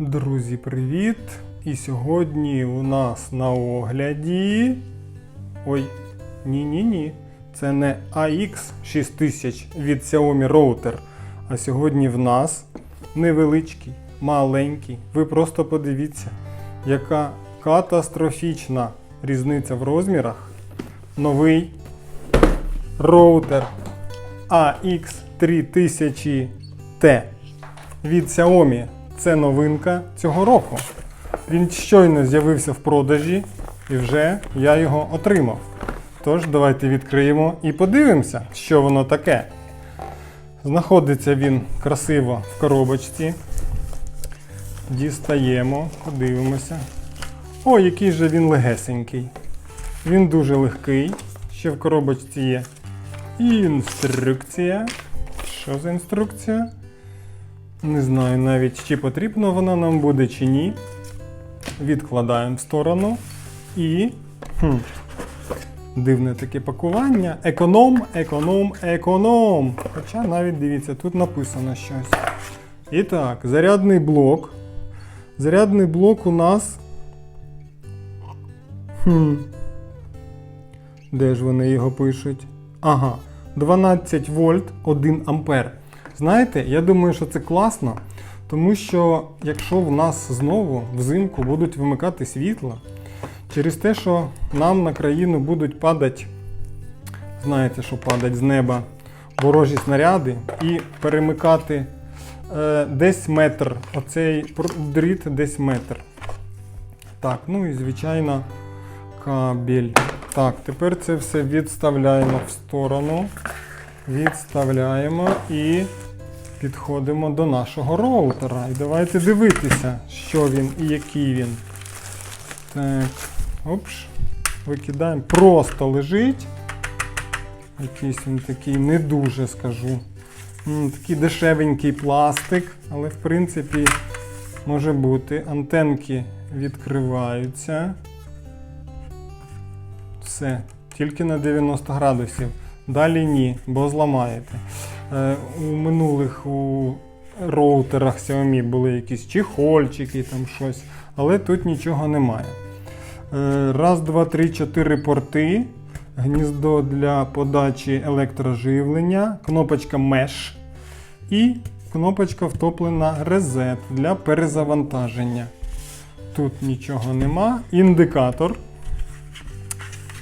Друзі, привіт! І сьогодні у нас на огляді. Ой, ні-ні-ні. Це не AX6000 від Xiaomi Router. А сьогодні в нас невеличкий, маленький. Ви просто подивіться, яка катастрофічна різниця в розмірах. Новий роутер AX3000T від Xiaomi. Це новинка цього року. Він щойно з'явився в продажі і вже я його отримав. Тож, давайте відкриємо і подивимося, що воно таке. Знаходиться він красиво в коробочці. Дістаємо, подивимося. О, який же він легесенький. Він дуже легкий. Ще в коробочці є інструкція. Що за інструкція? Не знаю навіть, чи потрібна вона нам буде, чи ні. Відкладаємо в сторону. І. Хм, дивне таке пакування. Економ, економ, економ. Хоча навіть дивіться, тут написано щось. І так, зарядний блок. Зарядний блок у нас. Хм. Де ж вони його пишуть? Ага, 12 вольт 1 ампер. Знаєте, я думаю, що це класно, тому що якщо в нас знову взимку будуть вимикати світло, через те, що нам на країну будуть падати, знаєте, що падать з неба ворожі снаряди і перемикати е, десь метр, оцей дріт десь метр. Так, ну і звичайно кабель. Так, тепер це все відставляємо в сторону. Відставляємо і підходимо до нашого роутера. І давайте дивитися, що він і який він. Так, опш. Викидаємо. Просто лежить. Якийсь він такий не дуже скажу. Такий дешевенький пластик, але в принципі може бути. Антенки відкриваються. Все, тільки на 90 градусів. Далі ні, бо зламаєте. Е, у минулих у роутерах Xiaomi були якісь чехольчики, там щось, але тут нічого немає. Е, раз, два, три, чотири порти, гніздо для подачі електроживлення, кнопочка Mesh і кнопочка втоплена Reset для перезавантаження. Тут нічого нема. Індикатор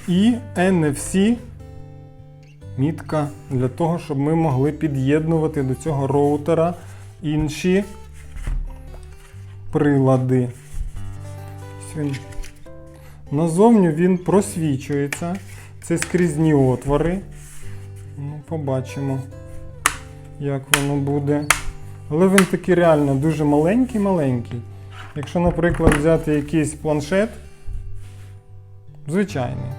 і NFC мітка для того, щоб ми могли під'єднувати до цього роутера інші прилади. Назовню він просвічується. Це скрізні отвори. Ну, побачимо, як воно буде. Але він такий реально дуже маленький-маленький. Якщо, наприклад, взяти якийсь планшет, звичайний,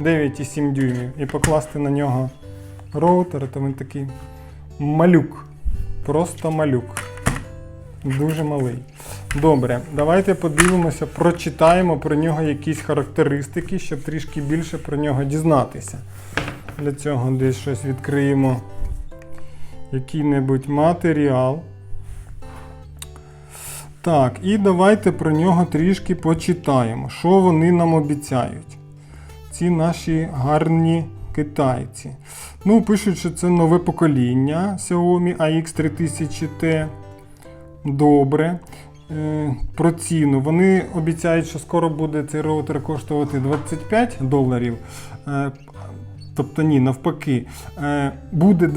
9,7 дюймів, і покласти на нього роутер, то він такий малюк. Просто малюк. Дуже малий. Добре, давайте подивимося, прочитаємо про нього якісь характеристики, щоб трішки більше про нього дізнатися. Для цього десь щось відкриємо. Який-небудь матеріал. Так, і давайте про нього трішки почитаємо, що вони нам обіцяють. Ці наші гарні китайці. Ну, пишуть, що це нове покоління Xiaomi AX3000T. Добре. Е, Про ціну. Вони обіцяють, що скоро буде цей роутер коштувати 25 доларів. Е, Тобто ні, навпаки. Е, Буде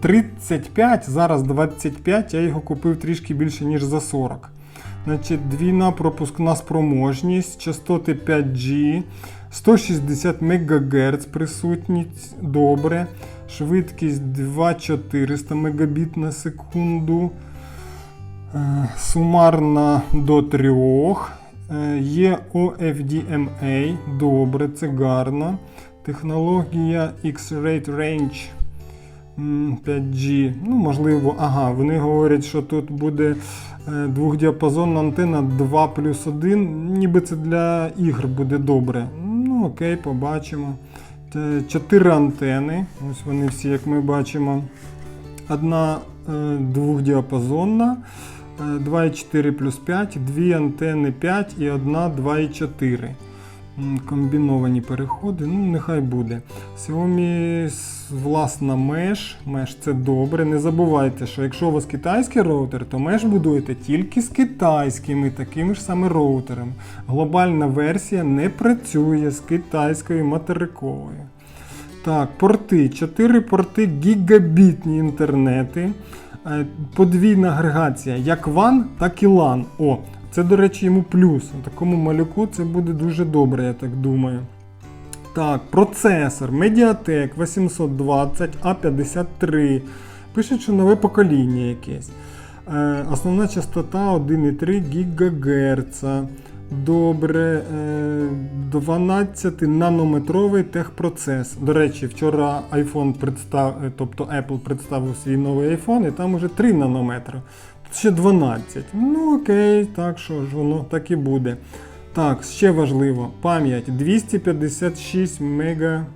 35, зараз 25, я його купив трішки більше, ніж за 40. Значить, двійна пропускна спроможність, частоти 5G, 160 МГц присутність, добре. Швидкість 2400 Мбіт на секунду. Е, Сумарна до 3. Е, Є OFDMA, добре, це гарно. Технологія X-Rate Range 5G. Ну, можливо, ага, вони говорять, що тут буде е, двохдіапазонна антенна 2 плюс 1. Ніби це для ігр буде добре. Окей, побачимо. Чотири антени. Ось вони всі, як ми бачимо. Одна е, двохдіапазонна, е, 2,4 плюс 5, дві антени 5 і одна 2,4. Комбіновані переходи, ну нехай буде. Xiaomi власна Mesh. Mesh це добре. Не забувайте, що якщо у вас китайський роутер, то Mesh будуєте тільки з китайськими такими ж саме роутерами. Глобальна версія не працює з китайською материковою. Так, порти. 4 порти гігабітні інтернети. Е, Подвійна агрегація як WAN, так і LAN. О, це, до речі, йому плюс. Такому малюку це буде дуже добре, я так думаю. Так, процесор Mediatek 820 A53. Пишуть, що нове покоління якесь. Е, основна частота 1,3 ГГц. Добре, е, 12 нанометровий техпроцес. До речі, вчора iPhone представ, е, тобто Apple представив свій новий iPhone, і там уже 3 нанометри. Ще 12. Ну окей, так що ж воно так і буде. Так, ще важливо, пам'ять 256 мегабайт.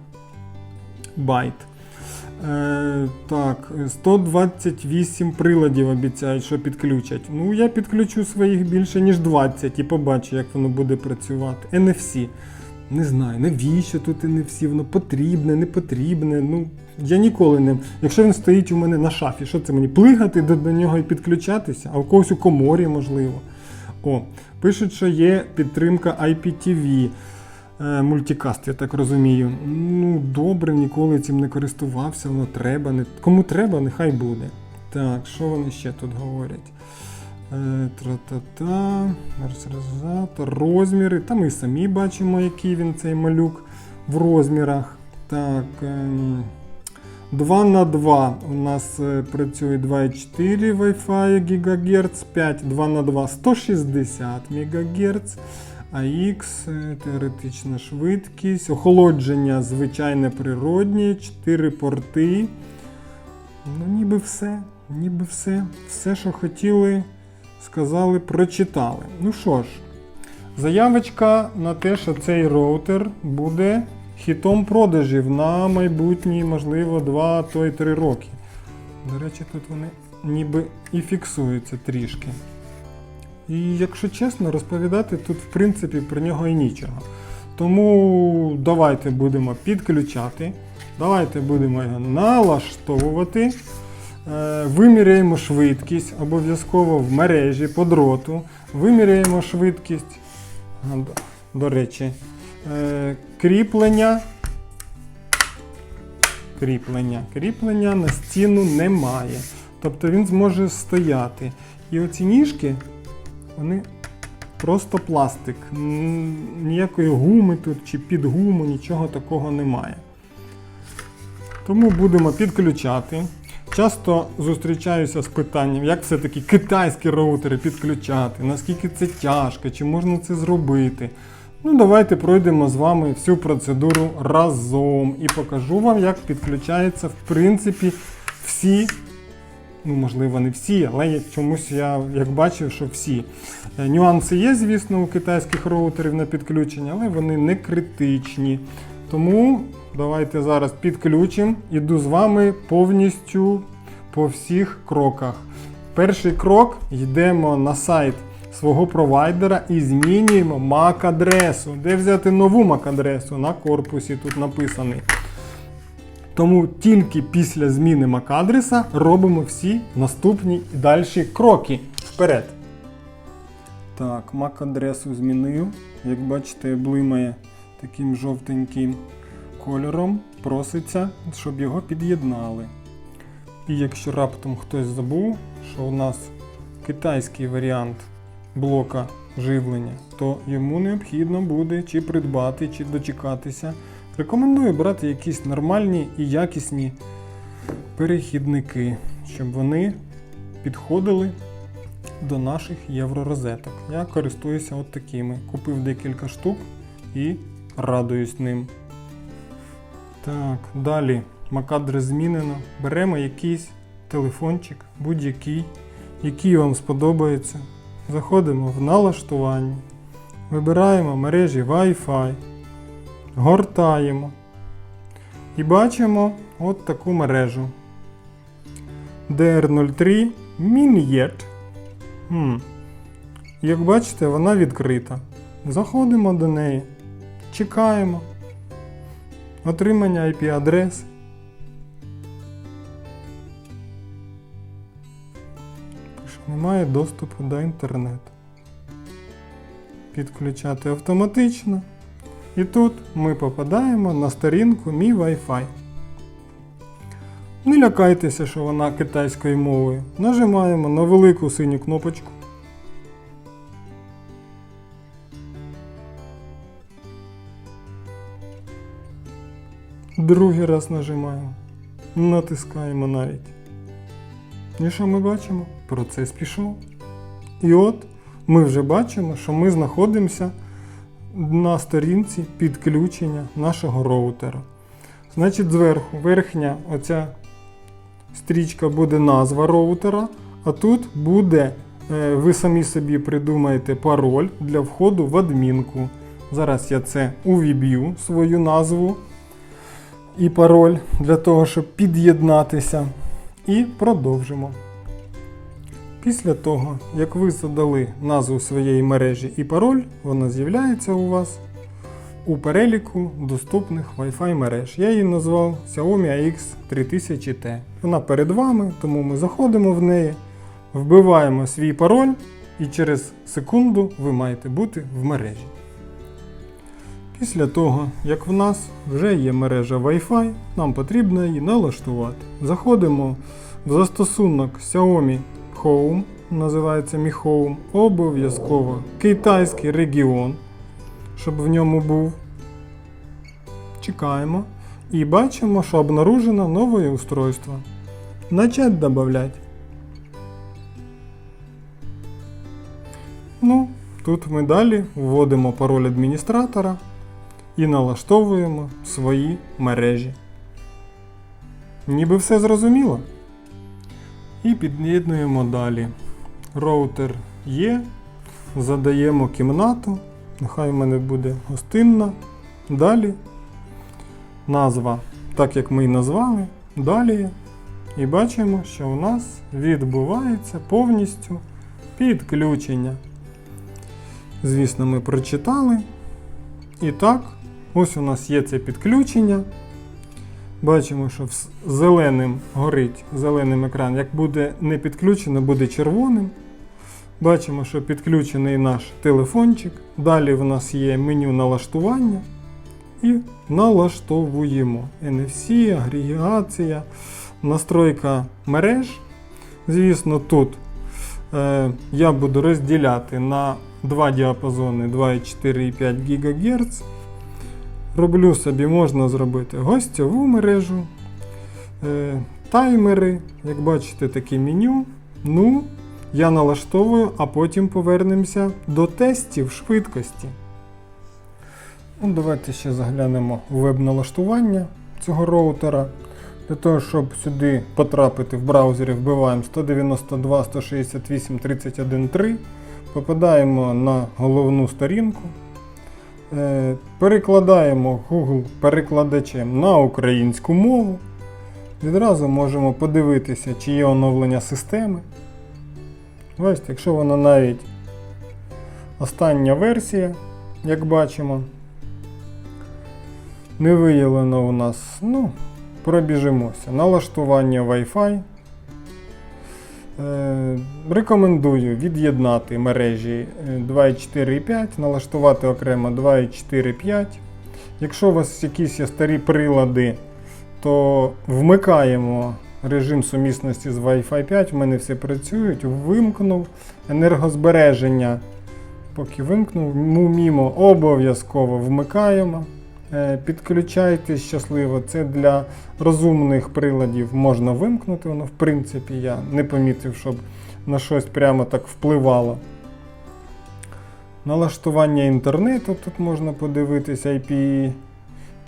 Е, так, 128 приладів обіцяють, що підключать. Ну, я підключу своїх більше, ніж 20 і побачу, як воно буде працювати. NFC. Не знаю, навіщо тут NFC, воно потрібне, не потрібне. Ну, я ніколи не. Якщо він стоїть у мене на шафі, що це мені? Плигати до, до нього і підключатися, а у когось у коморі, можливо. О, пишуть, що є підтримка IPTV. Е, Мультикаст, я так розумію. Ну, добре, ніколи цим не користувався, воно треба. Не... Кому треба, нехай буде. Так, що вони ще тут говорять? Е, Тра-та-та, розміри. Та ми самі бачимо, який він цей малюк в розмірах. Так. Ем... 2 на 2 у нас е, працює 2,4 Wi-Fi ГГц, 5 2 на 2 160 МГц, AX, теоретична швидкість, охолодження звичайне природнє, 4 порти. Ну, ніби все, ніби все. Все, що хотіли, сказали, прочитали. Ну що ж, заявочка на те, що цей роутер буде хітом продажів на майбутні, можливо, 2, то й 3 роки. До речі, тут вони ніби і фіксуються трішки. І якщо чесно, розповідати тут, в принципі, про нього і нічого. Тому давайте будемо підключати, давайте будемо його налаштовувати. Е, Виміряємо швидкість обов'язково в мережі по дроту. Виміряємо швидкість. До- речі, кріплення. Кріплення. Кріплення на стіну немає. Тобто він зможе стояти. І оці ніжки, вони просто пластик. Ніякої гуми тут чи під гуму, нічого такого немає. Тому будемо підключати. Часто зустрічаюся з питанням, як все-таки китайські роутери підключати, наскільки це тяжко, чи можна це зробити. Ну, давайте пройдемо з вами всю процедуру разом і покажу вам, як підключаються, в принципі, всі, ну, можливо, не всі, але чомусь я як бачив, що всі. Е, Нюанси є, звісно, у китайських роутерів на підключення, але вони не критичні. Тому давайте зараз підключимо. Іду з вами повністю по всіх кроках. Перший крок йдемо на сайт свого провайдера і змінюємо MAC-адресу. Де взяти нову MAC-адресу? На корпусі тут написаний. Тому тільки після зміни MAC-адреса робимо всі наступні і далі кроки. Вперед! Так, MAC-адресу змінив. Як бачите, блимає таким жовтеньким кольором. Проситься, щоб його під'єднали. І якщо раптом хтось забув, що у нас китайський варіант блока живлення, то йому необхідно буде чи придбати, чи дочекатися. Рекомендую брати якісь нормальні і якісні перехідники, щоб вони підходили до наших євророзеток. Я користуюся от такими. Купив декілька штук і радуюсь ним. Так, далі MAC-адрес змінено. Беремо якийсь телефончик, будь-який, який вам сподобається. Заходимо в налаштування, вибираємо мережі Wi-Fi, гортаємо і бачимо от таку мережу. DR03 Miniet. Хм. Як бачите, вона відкрита. Заходимо до неї, чекаємо. Отримання IP-адреси. Немає доступу до інтернету. Підключати автоматично. І тут ми попадаємо на сторінку Мій Wi-Fi. Не лякайтеся, що вона китайською мовою. Нажимаємо на велику синю кнопочку. Другий раз нажимаємо. Натискаємо навіть. І що ми бачимо? Процес пішов. І от ми вже бачимо, що ми знаходимося на сторінці підключення нашого роутера. Значить, зверху верхня оця стрічка буде назва роутера, а тут буде, е, ви самі собі придумаєте пароль для входу в адмінку. Зараз я це увіб'ю свою назву і пароль для того, щоб під'єднатися. І продовжимо. Після того, як ви задали назву своєї мережі і пароль, вона з'являється у вас у переліку доступних Wi-Fi мереж. Я її назвав Xiaomi AX 3000T. Вона перед вами, тому ми заходимо в неї, вбиваємо свій пароль, і через секунду ви маєте бути в мережі. Після того, як в нас вже є мережа Wi-Fi, нам потрібно її налаштувати. Заходимо в застосунок Xiaomi Home, називається Mi Home, обов'язково китайський регіон, щоб в ньому був. Чекаємо і бачимо, що обнаружено нове устройство. Начать додавати. Ну, тут ми далі вводимо пароль адміністратора і налаштовуємо свої мережі. Ніби все зрозуміло. І під'єднуємо далі. Роутер є. Задаємо кімнату. Нехай в мене буде гостинна. Далі. Назва, так як ми і назвали. Далі. І бачимо, що у нас відбувається повністю підключення. Звісно, ми прочитали. І так, ось у нас є це підключення. Бачимо, що зеленим горить зеленим екран. Як буде не підключено, буде червоним. Бачимо, що підключений наш телефончик. Далі в нас є меню налаштування. І налаштовуємо NFC, агрегація, настройка мереж. Звісно, тут е, я буду розділяти на два діапазони 2,4 і 5 ГГц. Роблю собі, можна зробити гостьову мережу, е, таймери, як бачите, таке меню. Ну, я налаштовую, а потім повернемося до тестів швидкості. Ну, давайте ще заглянемо в веб-налаштування цього роутера. Для того, щоб сюди потрапити в браузері, вбиваємо 192.168.31.3, попадаємо на головну сторінку. Е, Перекладаємо Google перекладачем на українську мову. Відразу можемо подивитися, чи є оновлення системи. Ось, якщо вона навіть остання версія, як бачимо, не виявлено у нас, ну, пробіжимося. Налаштування Wi-Fi. Е, Рекомендую від'єднати мережі е, 2.4.5, налаштувати окремо 2.4.5. Якщо у вас якісь є старі прилади, то вмикаємо режим сумісності з Wi-Fi 5. У мене все працюють. Вимкнув енергозбереження. Поки вимкнув, му мімо обов'язково вмикаємо. Е, Підключайтесь щасливо. Це для розумних приладів можна вимкнути. Воно, в принципі, я не помітив, щоб на щось прямо так впливало. Налаштування інтернету тут можна подивитися IP4,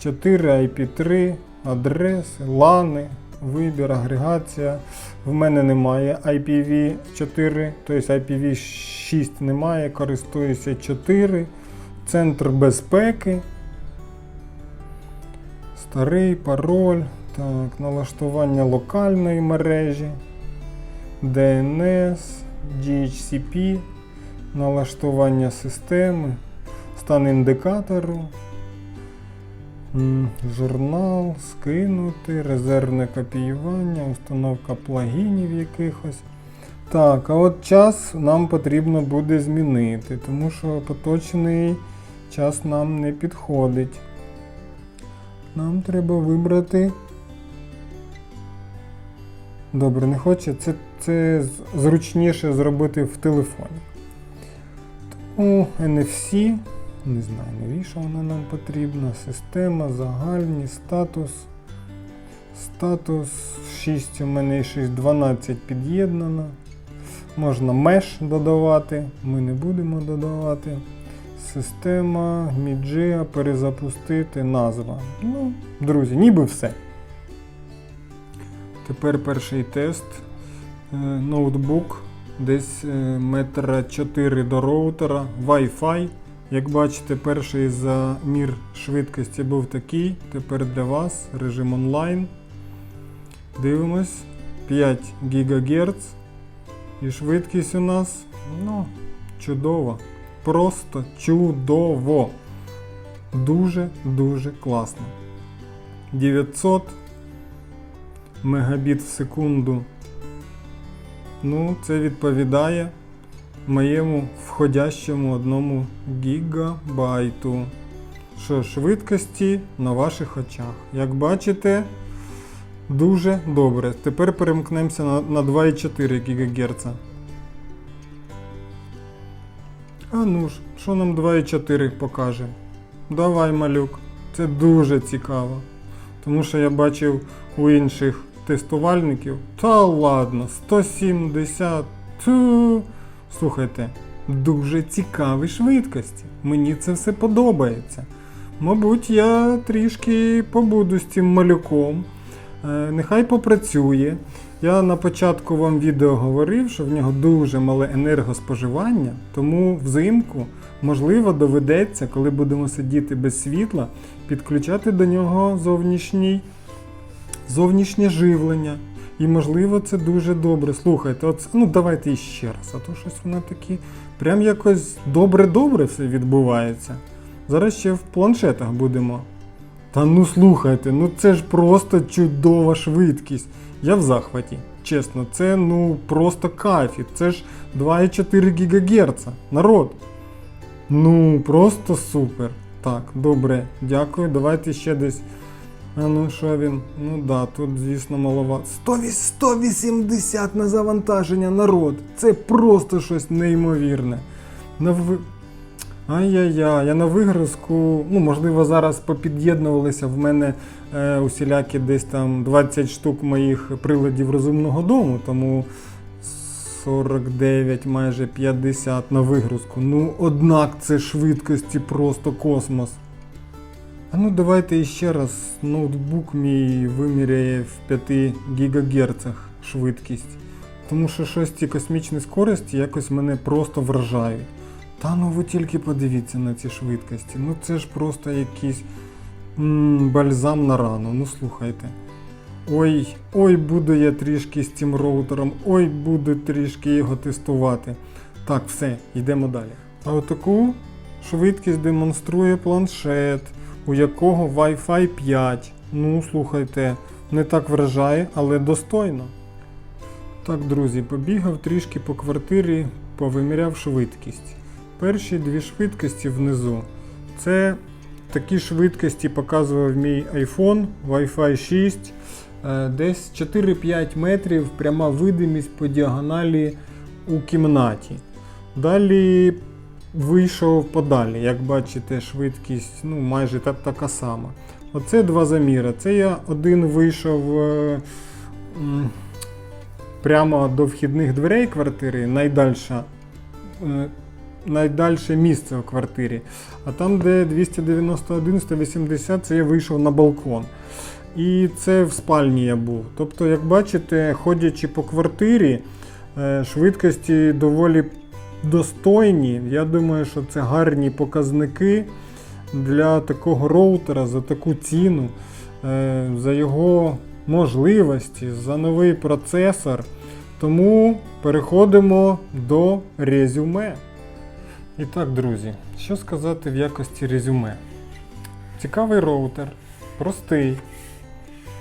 IP3, адреси, лани, вибір, агрегація. В мене немає IPv4, тобто IPv6 немає, користуюся 4. Центр безпеки. Старий пароль. Так, налаштування локальної мережі. DNS, DHCP, налаштування системи, стан індикатору, журнал, скинути, резервне копіювання, установка плагінів якихось. Так, а от час нам потрібно буде змінити, тому що поточний час нам не підходить. Нам треба вибрати. Добре, не хоче. Це, це зручніше зробити в телефоні. Тому NFC, не знаю, навіщо вона нам потрібна. Система, загальні, статус. Статус 6 у мене і 6, 12 під'єднано. Можна меш додавати, ми не будемо додавати. Система, Міджеа, перезапустити, назва. Ну, друзі, ніби все. Тепер перший тест. Е, Ноутбук десь е, метра 4 до роутера, Wi-Fi. Як бачите, перший замір швидкості був такий. Тепер для вас режим онлайн. Дивимось 5 ГГц. І швидкість у нас ну, чудова. Просто чудово. Дуже-дуже класно. 900 мегабіт в секунду. Ну, це відповідає моєму входящому одному гігабайту. Що швидкості на ваших очах. Як бачите, дуже добре. Тепер перемкнемося на, на 2,4 ГГц. А ну ж, що нам 2,4 покаже? Давай, малюк. Це дуже цікаво. Тому що я бачив у інших тестувальників. Та ладно, 170. Ту. Слухайте, дуже цікаві швидкості. Мені це все подобається. Мабуть, я трішки побуду з цим малюком. Е, Нехай попрацює. Я на початку вам відео говорив, що в нього дуже мале енергоспоживання, тому взимку, можливо, доведеться, коли будемо сидіти без світла, підключати до нього зовнішній, зовнішнє живлення. І можливо це дуже добре. Слухайте, от, ну давайте іще раз, а то щось воно таке прям якось добре-добре все відбувається. Зараз ще в планшетах будемо. Та ну слухайте, ну це ж просто чудова швидкість. Я в захваті. Чесно, це ну просто кайф. Це ж 2,4 ГГц. Народ. Ну, просто супер. Так, добре, дякую. Давайте ще десь. А ну що він? Ну да, тут, звісно, маловато. 180 на завантаження народ. Це просто щось неймовірне. На ви... Ай-яй-яй, я на вигрузку, ну можливо, зараз попід'єднувалися в мене е, усілякі десь там 20 штук моїх приладів розумного дому, тому 49, майже 50 на вигрузку. Ну, однак це швидкості просто космос. А ну давайте іще раз ноутбук мій виміряє в 5 ГГц швидкість. Тому що щось ці космічні скорості якось мене просто вражають. Та ну ви тільки подивіться на ці швидкості. Ну це ж просто якийсь м, бальзам на рану. Ну слухайте. Ой, ой, буду я трішки з цим роутером, ой, буду трішки його тестувати. Так, все, йдемо далі. А отаку швидкість демонструє планшет, у якого Wi-Fi 5. Ну, слухайте, не так вражає, але достойно. Так, друзі, побігав трішки по квартирі, повиміряв швидкість. Перші дві швидкості внизу. Це такі швидкості показував мій iPhone Wi-Fi 6. Е, Десь 4-5 метрів пряма видимість по діагоналі у кімнаті. Далі вийшов подалі. Як бачите, швидкість ну, майже та, така сама. Оце два заміри. Це я один вийшов е, прямо до вхідних дверей квартири, найдальша, е, найдальше місце у квартирі. А там, де 291-180, це я вийшов на балкон. І це в спальні я був. Тобто, як бачите, ходячи по квартирі, е, швидкості доволі достойні. Я думаю, що це гарні показники для такого роутера за таку ціну, е, за його можливості, за новий процесор. Тому переходимо до резюме. І так, друзі, що сказати в якості резюме? Цікавий роутер, простий,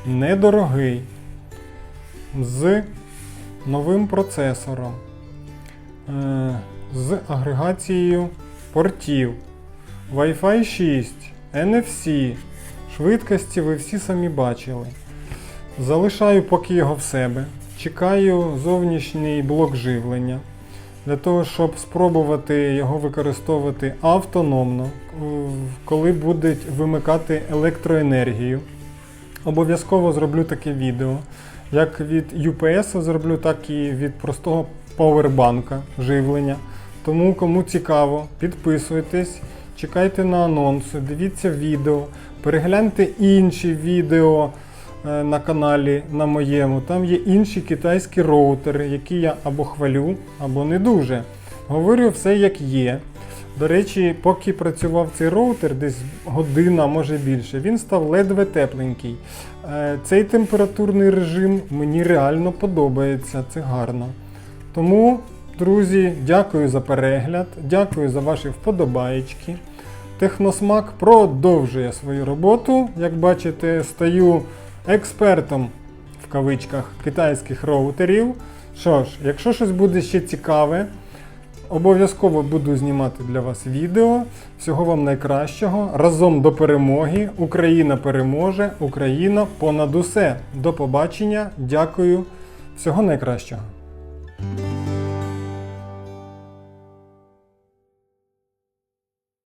недорогий, з новим процесором, е, з агрегацією портів, Wi-Fi 6, NFC, швидкості ви всі самі бачили. Залишаю поки його в себе. Чекаю зовнішній блок живлення для того, щоб спробувати його використовувати автономно, е, коли будуть вимикати електроенергію. Обов'язково зроблю таке відео. Як від UPS зроблю, так і від простого павербанка живлення. Тому кому цікаво, підписуйтесь, чекайте на анонси, дивіться відео, перегляньте інші відео на каналі на моєму. Там є інші китайські роутери, які я або хвалю, або не дуже. Говорю все як є. До речі, поки працював цей роутер, десь година, може більше, він став ледве тепленький. Е, Цей температурний режим мені реально подобається, це гарно. Тому, друзі, дякую за перегляд, дякую за ваші вподобаєчки. Техносмак продовжує свою роботу. Як бачите, стаю експертом в кавичках китайських роутерів. Що ж, якщо щось буде ще цікаве, обов'язково буду знімати для вас відео. Всього вам найкращого. Разом до перемоги. Україна переможе, Україна понад усе. До побачення. Дякую. Всього найкращого.